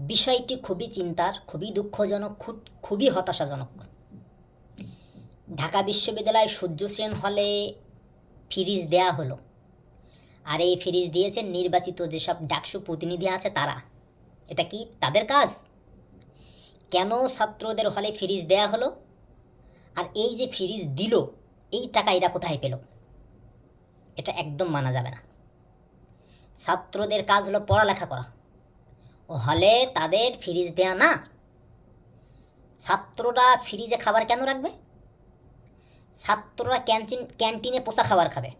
বিষয়টি খুবই চিন্তার, খুবই দুঃখজনক, খুব- খুবই হতাশাজনক। ঢাকা বিশ্ববিদ্যালয় সূর্য সেন হলে ফ্রিজ দেয়া হলো। আর এই ফ্রিজ দিয়েছেন নির্বাচিত যেসব ডাকসু প্রতিনিধি আছে তারা। এটা কি তাদের কাজ? কেন ছাত্রদের হলে ফ্রিজ দেয়া হলো? আর এই যে ফ্রিজ দিল, এই টাকা এরা কোথায় পেল? এটা একদম মানা যাবে না। ছাত্রদের কাজ হলো পড়ালেখা করা। হলে তাদের ফ্রিজ দেয়া না। ছাত্ররা ফ্রিজে খাবার কেন রাখবে? ছাত্ররা ক্যান্টিন, ক্যান্টিনে পোষা খাবার খাবে,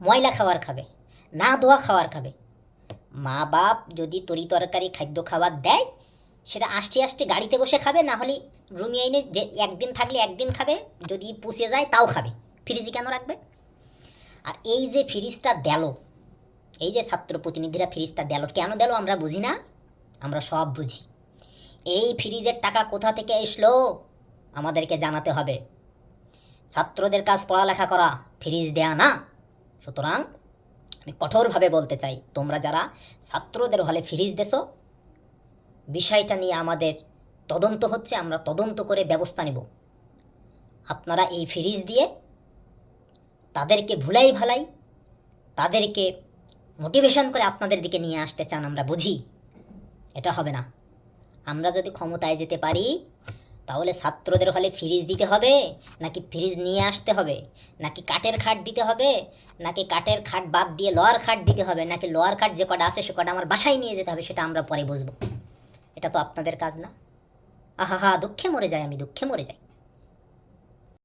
ময়লা খাবার খাবে, না ধোয়া খাবার খাবে। মা বাপ যদি তরি তরকারি, খাদ্য খাবার দেয়, সেটা আসতে আসতে গাড়িতে বসে খাবে, না হলে রুমে এনে যে একদিন থাকলে একদিন খাবে, যদি পুষে যায় তাও খাবে। ফ্রিজে কেন রাখবে? আর এই যে ফ্রিজটা দেলো, এই যে ছাত্র প্রতিনিধিরা ফ্রিজটা দেলো, কেন দেলো আমরা বুঝি না? আমরা সব বুঝি। এই ফ্রিজের টাকা কোথা থেকে এসলো? আমাদেরকে জানাতে হবে। ছাত্রদের কাজ পড়ালেখা করা ফ্রিজ দেয়া না। সুতরাং আমি কঠোরভাবে বলতে চাই, তোমরা যারা ছাত্রদের হলে ফ্রিজ দেছো, বিষয়টা নিয়ে আমাদের তদন্ত হচ্ছে, আমরা তদন্ত করে ব্যবস্থা নেব। আপনারা এই ফ্রিজ দিয়ে তাদেরকে ভুলাই ভালাই, তাদেরকে মোটিভেশন করে আপনাদের দিকে নিয়ে আসতে চান, আমরা বুঝি। এটা হবে না। আমরা যদি ক্ষমতায় যেতে পারি, তাহলে ছাত্রদের হলে ফ্রিজ দিতে হবে, নাকি ফ্রিজ নিয়ে আসতে হবে, নাকি কাঠের খাট দিতে হবে, নাকি কাঠের খাট বাদ দিয়ে লোয়ার খাট দিতে হবে, নাকি লোয়ার খাট যে কটা আছে সে কটা আমার বাসায় নিয়ে যেতে হবে, সেটা আমরা পরে বুঝব। এটা তো আপনাদের কাজ না। আহা হা দুঃখে মরে যায় আমি, দুঃখে মরে যাই।